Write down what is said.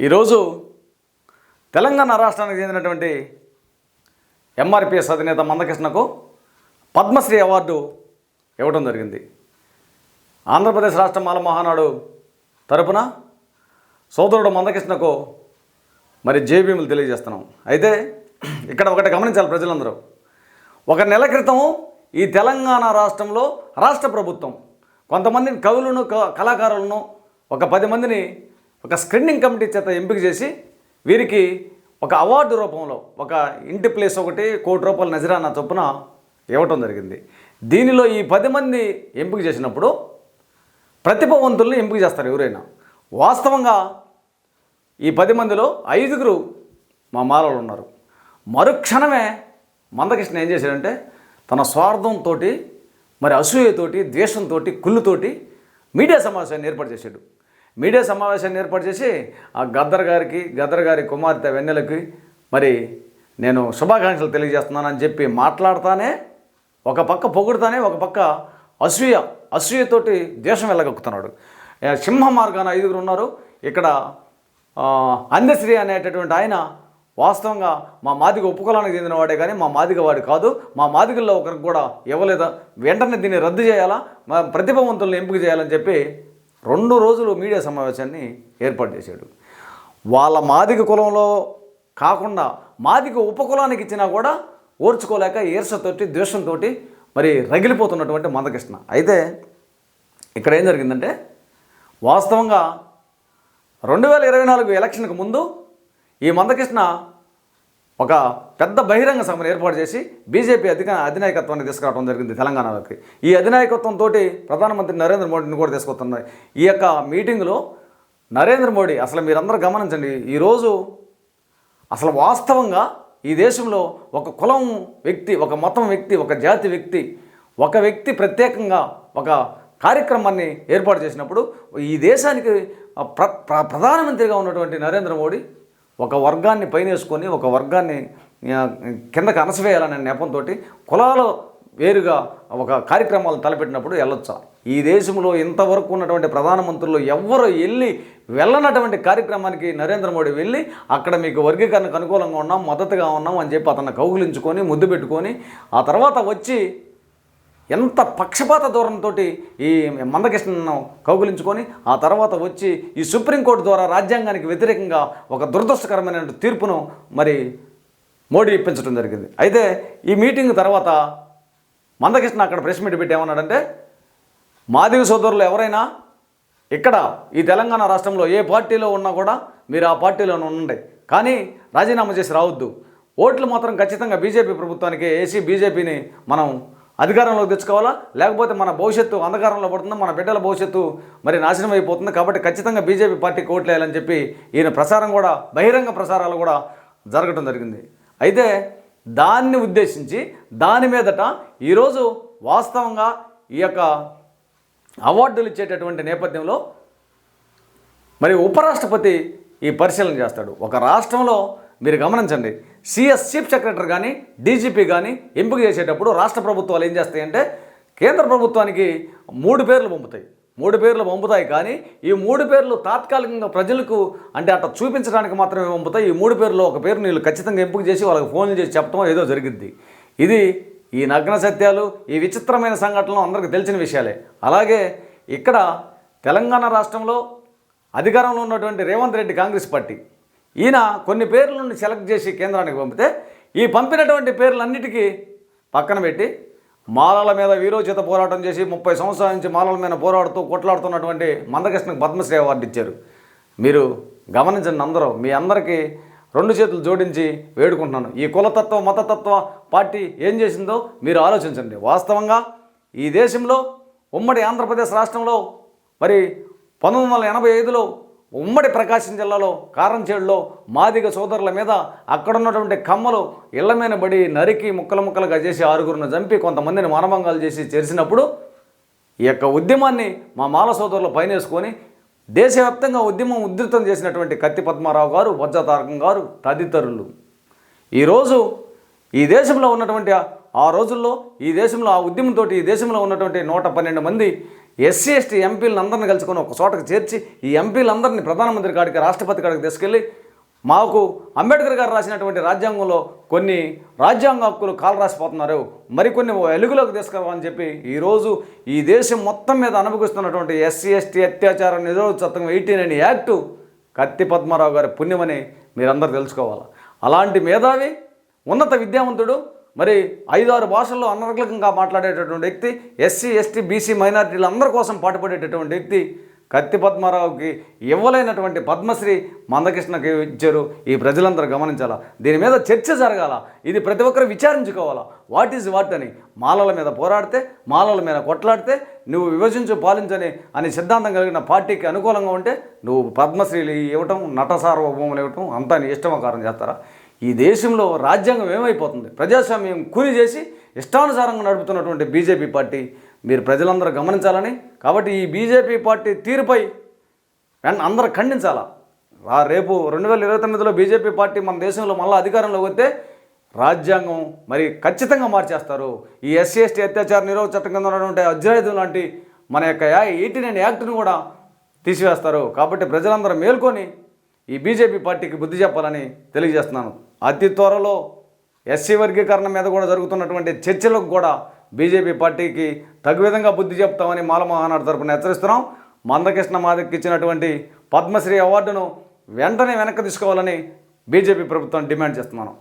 ఈరోజు తెలంగాణ రాష్ట్రానికి చెందినటువంటి ఎంఆర్పిఎస్ అధినేత మందకృష్ణకు పద్మశ్రీ అవార్డు ఇవ్వడం జరిగింది. ఆంధ్రప్రదేశ్ రాష్ట్ర మాల మహానాడు తరపున సోదరుడు మందకృష్ణకు మరి జేబీములు తెలియజేస్తున్నాం. అయితే ఇక్కడ ఒకటి గమనించాలి ప్రజలందరూ. ఒక నెల క్రితం ఈ తెలంగాణ రాష్ట్రంలో రాష్ట్ర ప్రభుత్వం కొంతమందిని కవులను క- కళాకారులను ఒక పది మందిని ఒక స్క్రీనింగ్ కమిటీ చేత ఎంపిక చేసి వీరికి ఒక అవార్డు రూపంలో ఒక ఇంటి ప్లేస్ ఒకటి కోటి రూపాయల నజరానా చొప్పున ఇవ్వటం జరిగింది. దీనిలో ఈ పది మంది ఎంపిక చేసినప్పుడు ప్రతిభావంతుల్ని ఎంపిక చేస్తారు ఎవరైనా. వాస్తవంగా ఈ పది మందిలో ఐదుగురు మా మాలలు ఉన్నారు. మరుక్షణమే మందకృష్ణ ఏం చేశాడంటే తన స్వార్థంతో మరి అసూయతోటి ద్వేషంతో కుళ్ళుతోటి మీడియా సమావేశాన్ని ఏర్పాటు చేశాడు. మీడియా సమావేశాన్ని ఏర్పాటు చేసి ఆ గద్దర్ గారికి గద్దర్ గారి కుమార్తె వెన్నెలకి మరి నేను శుభాకాంక్షలు తెలియజేస్తున్నానని చెప్పి మాట్లాడతానే ఒక పక్క పొగుడుతానే ఒక పక్క అసూయ అసూయతోటి దేశం వెళ్ళగక్కుతున్నాడు. సింహ మార్గాన ఐదుగురు ఉన్నారు. ఇక్కడ అందశ్రీ అనేటటువంటి ఆయన వాస్తవంగా మా మాదిగ ఉపకులానికి చెందిన వాడే కానీ మా మాదిగ వాడు కాదు. మా మాదిగల్లో ఒకరికి కూడా ఇవ్వలేదా? వెంటనే దీన్ని రద్దు చేయాలా? మా ప్రతిభావంతులను ఎంపిక చేయాలని చెప్పి రెండు రోజులు మీడియా సమావేశాన్ని ఏర్పాటు చేశాడు. వాళ్ళ మాదిగ కులంలో కాకుండా మాదిగ ఉపకులానికి ఇచ్చినా కూడా ఓర్చుకోలేక ఈర్షతోటి ద్వేషంతో మరి రగిలిపోతున్నటువంటి మందకృష్ణ. అయితే ఇక్కడ ఏం జరిగిందంటే వాస్తవంగా రెండు వేల ఇరవై నాలుగు ఎలక్షన్కి ముందు ఈ మందకృష్ణ ఒక పెద్ద బహిరంగ సభను ఏర్పాటు చేసి బీజేపీ అధిక అధినాయకత్వాన్ని తీసుకురావడం జరిగింది తెలంగాణలోకి. ఈ అధినాయకత్వంతో ప్రధానమంత్రి నరేంద్ర మోడీని కూడా తీసుకొస్తున్నారు ఈ యొక్క మీటింగ్లో నరేంద్ర మోడీ అసలు మీరందరూ గమనించండి ఈరోజు అసలు వాస్తవంగా ఈ దేశంలో ఒక కులం వ్యక్తి ఒక మతం వ్యక్తి ఒక జాతి వ్యక్తి ఒక వ్యక్తి ప్రత్యేకంగా ఒక కార్యక్రమాన్ని ఏర్పాటు చేసినప్పుడు ఈ దేశానికి ప్ర ప్ర- ప్రధానమంత్రిగా ఉన్నటువంటి నరేంద్ర మోడీ ఒక వర్గాన్ని పైనేసుకొని ఒక వర్గాన్ని కిందకు కిందకి నెపంతో కులాలు వేరుగా ఒక కార్యక్రమాలు తలపెట్టినప్పుడు వెళ్ళొచ్చా? ఈ దేశంలో ఇంతవరకు ఉన్నటువంటి ప్రధానమంత్రులు ఎవ్వరు వెళ్ళి వెళ్ళనటువంటి కార్యక్రమానికి నరేంద్ర మోడీ వెళ్ళి అక్కడ మీకు వర్గీకరణకు అనుకూలంగా ఉన్నాం మద్దతుగా ఉన్నాం అని చెప్పి అతన్ని కౌగులించుకొని ముద్దు పెట్టుకొని ఆ తర్వాత వచ్చి ఎంత పక్షపాత ధోరణితో ఈ మందకృష్ణను కౌగులించుకొని ఆ తర్వాత వచ్చి ఈ సుప్రీంకోర్టు ద్వారా రాజ్యాంగానికి వ్యతిరేకంగా ఒక దురదృష్టకరమైన తీర్పును మరి మోడీ ఇప్పించడం జరిగింది. అయితే ఈ మీటింగ్ తర్వాత మందకృష్ణ అక్కడ ప్రెస్ మీట్ పెట్టి ఏమన్నాడంటే మాదిగ సోదరులు ఎవరైనా ఇక్కడ ఈ తెలంగాణ రాష్ట్రంలో ఏ పార్టీలో ఉన్నా కూడా మీరు ఆ పార్టీలోనే ఉండండి. కానీ రాజీనామా చేసి రావద్దు. ఓట్లు మాత్రం ఖచ్చితంగా బీజేపీ ప్రభుత్వానికి వేసి బీజేపీని మనం అధికారంలోకి తెచ్చుకోవాలా? లేకపోతే మన భవిష్యత్తు అంధకారంలో పడుతుంది? మన బిడ్డల భవిష్యత్తు మరి నాశనం అయిపోతుంది? కాబట్టి ఖచ్చితంగా బీజేపీ పార్టీకి ఓట్లు చెప్పి ఈయన ప్రసారం కూడా బహిరంగ ప్రసారాలు కూడా జరగటం జరిగింది. అయితే దాన్ని ఉద్దేశించి దాని మీదట ఈరోజు వాస్తవంగా ఈ యొక్క అవార్డులు ఇచ్చేటటువంటి నేపథ్యంలో మరి ఉపరాష్ట్రపతి ఈ పరిశీలన చేస్తాడు. ఒక రాష్ట్రంలో మీరు గమనించండి. సిఎస్ చీఫ్ సెక్రటరీ కానీ డీజీపీ కానీ ఎంపిక చేసేటప్పుడు రాష్ట్ర ప్రభుత్వాలు ఏం చేస్తాయంటే కేంద్ర ప్రభుత్వానికి మూడు పేర్లు పంపుతాయి. మూడు పేర్లు పంపుతాయి కానీ ఈ మూడు పేర్లు తాత్కాలికంగా ప్రజలకు అంటే అట్లా చూపించడానికి మాత్రమే పంపుతాయి. ఈ మూడు పేర్లు ఒక పేరు నీళ్ళు ఖచ్చితంగా ఎంపిక చేసి వాళ్ళకి ఫోన్లు చేసి చెప్పడం ఏదో జరిగింది ఇది ఈ నగ్న సత్యాలు ఈ విచిత్రమైన సంఘటనలు అందరికీ తెలిసిన విషయాలే. అలాగే ఇక్కడ తెలంగాణ రాష్ట్రంలో అధికారంలో ఉన్నటువంటి రేవంత్ రెడ్డి కాంగ్రెస్ పార్టీ. ఈయన కొన్ని పేర్లను సెలెక్ట్ చేసి కేంద్రానికి పంపితే ఈ పంపినటువంటి పేర్లన్నిటికీ పక్కన పెట్టి మాలల మీద వీరోచిత పోరాటం చేసి ముప్పై సంవత్సరాల నుంచి మాలల మీద పోరాడుతూ కొట్లాడుతున్నటువంటి మందకృష్ణకు పద్మశ్రీ అవార్డు ఇచ్చారు. మీరు గమనించండి అందరూ మీ అందరికీ రెండు చేతులు జోడించి వేడుకుంటున్నాను. ఈ కులతత్వ మతతత్వ పార్టీ ఏం చేసిందో మీరు ఆలోచించండి. వాస్తవంగా ఈ దేశంలో ఉమ్మడి ఆంధ్రప్రదేశ్ రాష్ట్రంలో మరి పంతొమ్మిది వందల ఎనభై ఐదులో ఉమ్మడి ప్రకాశం జిల్లాలో కారంచేడులో మాదిగ సోదరుల మీద అక్కడ ఉన్నటువంటి కమ్మలు ఇళ్ళ మీద పడి నరికి ముక్కలు ముక్కలుగా చేసి ఆరుగురిని చంపి కొంతమందిని మానభంగాలు చేసి చేసినప్పుడు ఈ యొక్క ఉద్యమాన్ని మా మాల సోదరులు పైనేసుకొని దేశవ్యాప్తంగా ఉద్యమం ఉధృతం చేసినటువంటి కత్తి పద్మారావు గారు వజ్ర తారకం గారు తదితరులు. ఈరోజు ఈ దేశంలో ఉన్నటువంటి ఆ- ఆ రోజుల్లో ఈ దేశంలో ఆ ఉద్యమంతో ఈ దేశంలో ఉన్నటువంటి నూట పన్నెండు మంది ఎస్సీ ఎస్టీ ఎంపీలందరినీ కలుసుకొని ఒక చోటకు చేర్చి ఈ ఎంపీలందరినీ ప్రధానమంత్రి కాడికి రాష్ట్రపతి కాడికి తీసుకెళ్ళి మాకు అంబేద్కర్ గారు రాసినటువంటి రాజ్యాంగంలో కొన్ని రాజ్యాంగ హక్కులు కాలు రాసిపోతున్నారు మరికొన్ని వెలుగులోకి తీసుకురావాలని చెప్పి ఈరోజు ఈ దేశం మొత్తం మీద అనుభవిస్తున్నటువంటి ఎస్సీ ఎస్టీ అత్యాచార నిరోధ చట్టం ఎయిటీన్ అనే యాక్టు కత్తి పద్మారావు గారి పుణ్యమని మీరందరూ తెలుసుకోవాలి. అలాంటి మేధావి ఉన్నత విద్యావంతుడు మరి ఐదారు భాషల్లో అనర్గళంగా మాట్లాడేటటువంటి వ్యక్తి ఎస్సీ ఎస్టీ బీసీ మైనారిటీలు అందరి కోసం పాటుపడేటటువంటి వ్యక్తి కత్తి పద్మారావుకి ఇవ్వలేనటువంటి పద్మశ్రీ మందకృష్ణకి ఇచ్చారు. ఈ ప్రజలందరూ గమనించాలా? దీని మీద చర్చ జరగాల? ఇది ప్రతి ఒక్కరు విచారించుకోవాలా? వాట్ ఈజ్ వాట్ అని? మాలల మీద పోరాడితే మాలల మీద కొట్లాడితే నువ్వు విభజించు పాలించని అని సిద్ధాంతం కలిగిన పార్టీకి అనుకూలంగా ఉంటే నువ్వు పద్మశ్రీలు ఇవ్వటం నట సార్వభౌములు ఇవ్వటం అంతా నీ ఇష్టమకారం చేస్తారా? ఈ దేశంలో రాజ్యాంగం ఏమైపోతుంది? ప్రజాస్వామ్యం కూలి చేసి ఇష్టానుసారంగా నడుపుతున్నటువంటి బీజేపీ పార్టీ మీరు ప్రజలందరూ గమనించాలని. కాబట్టి ఈ బీజేపీ పార్టీ తీరుపై అందరూ ఖండించాలా? రా రేపు రెండు వేల ఇరవై తొమ్మిదిలో బీజేపీ పార్టీ మన దేశంలో మళ్ళీ అధికారంలోకి వస్తే రాజ్యాంగం మరి ఖచ్చితంగా మార్చేస్తారు. ఈ ఎస్సీ ఎస్టీ అత్యాచార నిరోధ చట్టం కింద ఉన్నటువంటి అధ్యాయుధం లాంటి మన యొక్క ఎయిటీ నైన్ యాక్ట్ను కూడా తీసివేస్తారు. కాబట్టి ప్రజలందరూ మేల్కొని ఈ బీజేపీ పార్టీకి బుద్ధి చెప్పాలని తెలియజేస్తున్నాను. అతి త్వరలో ఎస్సీ వర్గీకరణ మీద కూడా జరుగుతున్నటువంటి చర్చలకు కూడా బీజేపీ పార్టీకి తగు విధంగా బుద్ధి చెప్తామని మాలమహానాడు తరపున హెచ్చరిస్తున్నాం. మందకృష్ణ మాదిక్ ఇచ్చినటువంటి పద్మశ్రీ అవార్డును వెంటనే వెనక్కి తీసుకోవాలని బీజేపీ ప్రభుత్వం డిమాండ్ చేస్తున్నాను.